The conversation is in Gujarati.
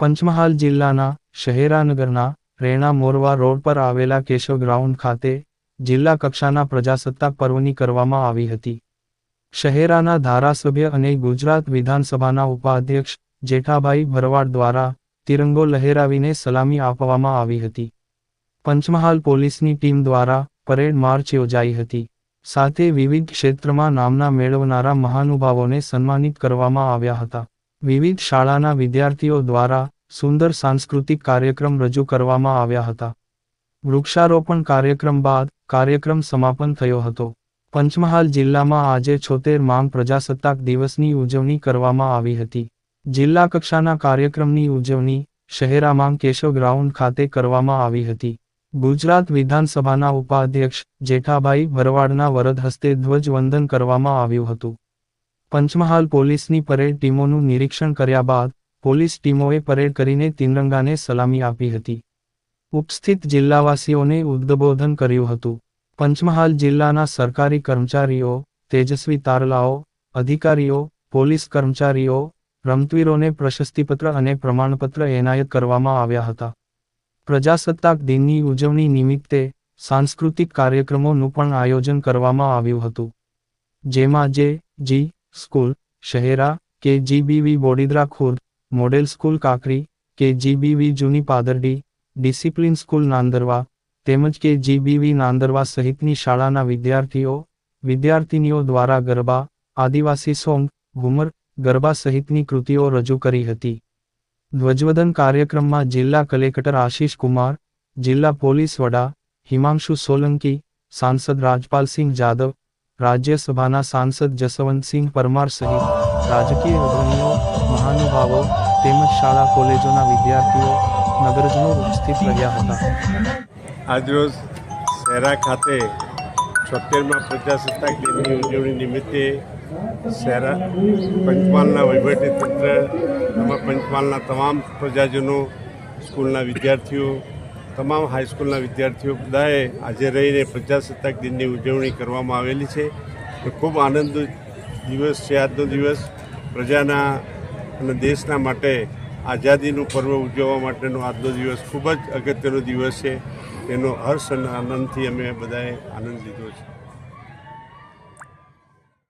પંચમહાલ જિલ્લાના શહેરાનગરના રેણા મોરવા રોડ પર આવેલા કેશવ ગ્રાઉન્ડ ખાતે જિલ્લા કક્ષાના પ્રજાસત્તાક પર્વની કરવામાં આવી હતી. શહેરાના ધારાસભ્ય અને ગુજરાત વિધાનસભાના ઉપાધ્યક્ષ જેઠાભાઈ ભરવાડ દ્વારા તિરંગો લહેરાવીને સલામી આપવામાં આવી હતી. પંચમહાલ પોલીસની ટીમ દ્વારા પરેડ માર્ચ યોજાઈ હતી. સાથે વિવિધ ક્ષેત્રમાં નામના મેળવનારા મહાનુભાવોને સન્માનિત કરવામાં આવ્યા હતા. વિવિધ શાળાના વિદ્યાર્થીઓ દ્વારા સુંદર સાંસ્કૃતિક કાર્યક્રમ રજૂ કરવામાં આવ્યા હતા. વૃક્ષારોપણ કાર્યક્રમ બાદ કાર્યક્રમ સમાપન થયો હતો. પંચમહાલ જિલ્લામાં આજે છોતેર માંગ પ્રજાસત્તાક દિવસની ઉજવણી કરવામાં આવી હતી. જિલ્લા કક્ષાના કાર્યક્રમની ઉજવણી શહેરામાં કેશવ ગ્રાઉન્ડ ખાતે કરવામાં આવી હતી. ગુજરાત વિધાનસભાના ઉપાધ્યક્ષ જેઠાભાઈ ભરવાડના વરદ હસ્તે ધ્વજવંદન કરવામાં આવ્યું હતું. પંચમહાલ પોલીસની પરેડ ટીમોનું નિરીક્ષણ કર્યા બાદ, પોલીસ ટીમોએ પરેડ કરીને તિરંગાને સલામી આપી હતી. ઉપસ્થિત જિલ્લાવાસીઓને ઉદ્બોધન કર્યું હતું. પંચમહાલ જિલ્લાના સરકારી કર્મચારીઓ, તેજસ્વી તારલાઓ, અધિકારીઓ, પોલીસ કર્મચારીઓ, રમતવીરોને પ્રશસ્તિપત્ર અને પ્રમાણપત્ર એનાયત કરવામાં આવ્યા હતા. પ્રજાસત્તાક દિનની ઉજવણી નિમિત્તે સાંસ્કૃતિક કાર્યક્રમોનું પણ આયોજન કરવામાં આવ્યું હતું. જેમાં જે, જી સ્કૂલ, શહેરા, કે જીબીવી બોડીદ્રા ખુર્દ, મોડેલ સ્કૂલ કાકરી, કે જીબીવી જૂની પાદરડી, ડિસિપ્લિન સ્કૂલ નાંદરવા, તેમજ કે જીબીવી નાંદરવા સહિતની શાળાના વિદ્યાર્થીઓ, વિદ્યાર્થિનીઓ દ્વારા ગરબા, આદિવાસી સોંગ, ઘુમર, ગરબા સહિતની કૃતિઓ રજૂ કરી હતી. ધ્વજવદન કાર્યક્રમમાં જિલ્લા કલેક્ટર આશીષ કુમાર, જિલ્લા પોલીસ વડા હિમાંશુ સોલંકી, સાંસદ રાજપાલસિંહ જાદવ રાજ્યસભાના સાંસદ જસવંતસિંહ પરમાર સહિત રાજકીય અગ્રણીઓ, મહાનુભાવો તેમજ શાળા કોલેજોના વિદ્યાર્થીઓ નગરજનો ઉપસ્થિત રહ્યા હતા. આજરોજ શહેરા ખાતે છોતેરમાં પ્રજાસત્તાક દિનની ઉજવણી નિમિત્તે શહેરા પંચમહાલના વહીવટીતંત્ર એમાં પંચમહાલના તમામ પ્રજાજનો, સ્કૂલના વિદ્યાર્થીઓ તમામ હાઈસ્કૂલના વિદ્યાર્થીઓ બધાએ આજે રહીને પ્રજાસત્તાક દિનની ઉજવણી કરવામાં આવેલી છે. ખૂબ આનંદ દિવસ છે, આજનો દિવસ પ્રજાના અને દેશના માટે આઝાદીનું પર્વ ઉજવવા માટેનો આજનો દિવસ ખૂબ જ અગત્યનો દિવસ છે. એનો હર્ષ અને આનંદથી અમે બધાએ આનંદ લીધો છે.